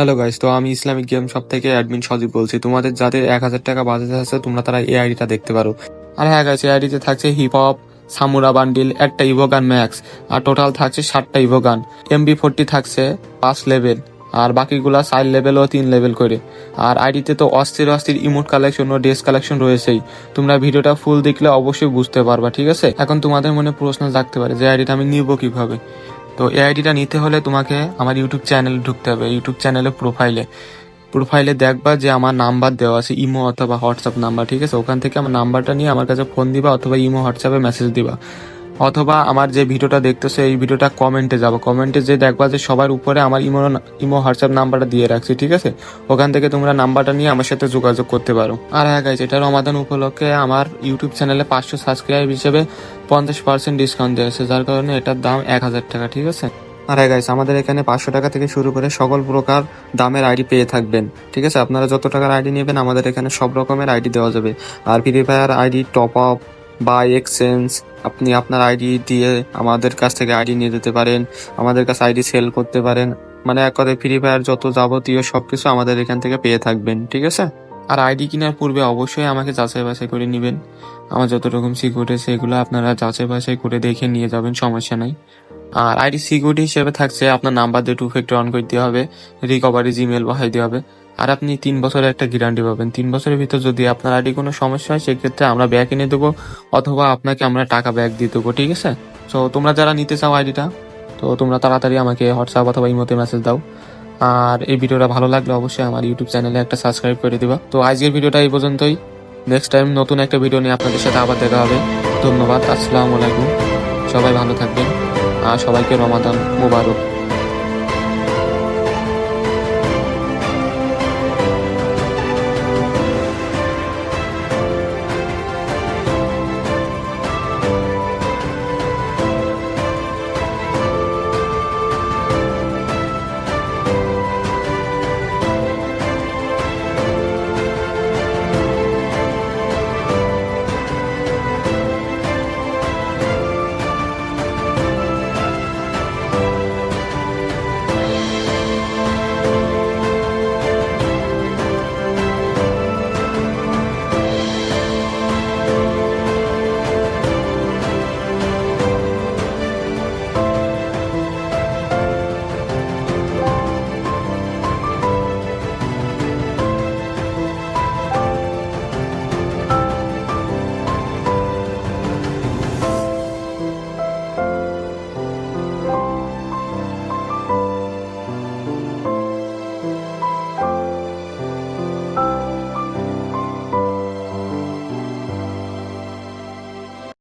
Hello guys তো আমি Islamic game shop থেকে অ্যাডমিন সজীব বলছি। তোমাদের যাদের এক হাজার টাকা বাজেট আছে, তোমরা তারা এই আইডিটা দেখতে পারো। আর হ্যাঁ গাইস এই আইডিতে থাকছে হিপ হপ সামুরা বান্ডিল একটা ইভোগান ম্যাক্স আর টোটাল থাকছে ষাটটা ইভোগান এমবি ফোরটি থাকছে পাঁচ লেভেল আর বাকিগুলা চার লেভেল ও তিন লেভেল করে। আর আইডিতে তো অস্থির অস্থির ইমোট কালেকশন ও ড্রেস কালেকশন রয়েছেই। তোমরা ভিডিওটা ফুল দেখলে অবশ্যই বুঝতে পারবা, ঠিক আছে? এখন তোমাদের মনে প্রশ্ন থাকতে পারে যে আইডিটা আমি নিব কীভাবে? তো এই আইডিটা নিতে হলে তোমাকে আমার ইউটিউব চ্যানেলে ঢুকতে হবে। ইউটিউব চ্যানেলে প্রোফাইলে প্রোফাইলে দেখবা যে আমার নাম্বার দেওয়া আছে, ইমো অথবা হোয়াটসঅ্যাপ নাম্বার ঠিক আছে? ওখান থেকে আমার নাম্বারটা নিয়ে আমার কাছে ফোন দিবা অথবা ইমো হোয়াটসঅ্যাপে মেসেজ দিবা। অথবা আমার যে ভিডিওটা দেখতেছে, এই ভিডিওটা কমেন্টে যাব। কমেন্টে যে দেখবা যে সবার উপরে আমার ইমো ইমো হোয়াটসঅ্যাপ নাম্বারটা দিয়ে রাখছি, ঠিক আছে? ওখান থেকে তোমরা নাম্বারটা নিয়ে আমার সাথে যোগাযোগ করতে পারো। আর হ্যাঁ গাইজ এটা রমাদান উপলক্ষে আমার ইউটিউব চ্যানেলে পাঁচশো সাবস্ক্রাইব হিসেবে পঞ্চাশ পার্সেন্ট ডিসকাউন্ট দেওয়া দিয়েছে যার কারণে এটার দাম এক হাজার টাকা, ঠিক আছে? আর হ্যাঁ গাইস আমাদের এখানে পাঁচশো টাকা থেকে শুরু করে সকল প্রকার দামের আইডি পেয়ে থাকবেন, ঠিক আছে? আপনারা যত টাকার আইডি নেবেন, আমাদের এখানে সব রকমের আইডি দেওয়া যাবে। আর Free Fire ID top up বা এক্সচেঞ্জ আপনি আপনার আইডি দিয়ে আমাদের কাছ থেকে আইডি নিয়ে যেতে পারেন, আমাদের কাছে আইডি সেল করতে পারেন মানে এক কথায় ফ্রি ফায়ার যত যাবতীয় সব কিছু আমাদের এখান থেকে পেয়ে থাকবেন, ঠিক আছে? আর আইডি কেনার পূর্বে অবশ্যই আমাকে যাচাই বাছাই করে নেবেন। আমার যত রকম সিকিউরিটি সেগুলো আপনারা যাচাই বাছাই করে দেখে নিয়ে যাবেন, সমস্যা নাই। আর আইডি সিকিউরিটি হিসেবে থাকছে আপনার নাম্বার দিয়ে টু ফ্যাক্টর অন করে দিতে হবে রিকভারি জিমেল বসাই দিতে হবে। আর আপনি তিন বছরের একটা গ্যারান্টি পাবেন। তিন বছরের ভিতর যদি আপনার আইডি কোনো সমস্যা হয়, সেক্ষেত্রে আমরা ব্যাক এনে দেবো, অথবা আপনাকে আমরা টাকা ব্যাক দিয়ে দেবো, ঠিক আছে? তো তোমরা যারা নিতে চাও আইডিটা, তো তোমরা তাড়াতাড়ি আমাকে হোয়াটসঅ্যাপ অথবা ইমোতে মেসেজ দাও। আর এই ভিডিওটা ভালো লাগলে অবশ্যই আমার ইউটিউব চ্যানেলে একটা সাবস্ক্রাইব করে দিবা। তো আজকের ভিডিওটা এই পর্যন্তই। নেক্সট টাইম নতুন একটা ভিডিও নিয়ে আপনাদের সাথে আবার দেখা হবে। ধন্যবাদ, আসসালামু আলাইকুম। সবাই ভালো থাকবেন। আর সবাইকে রমাদান মুবারক।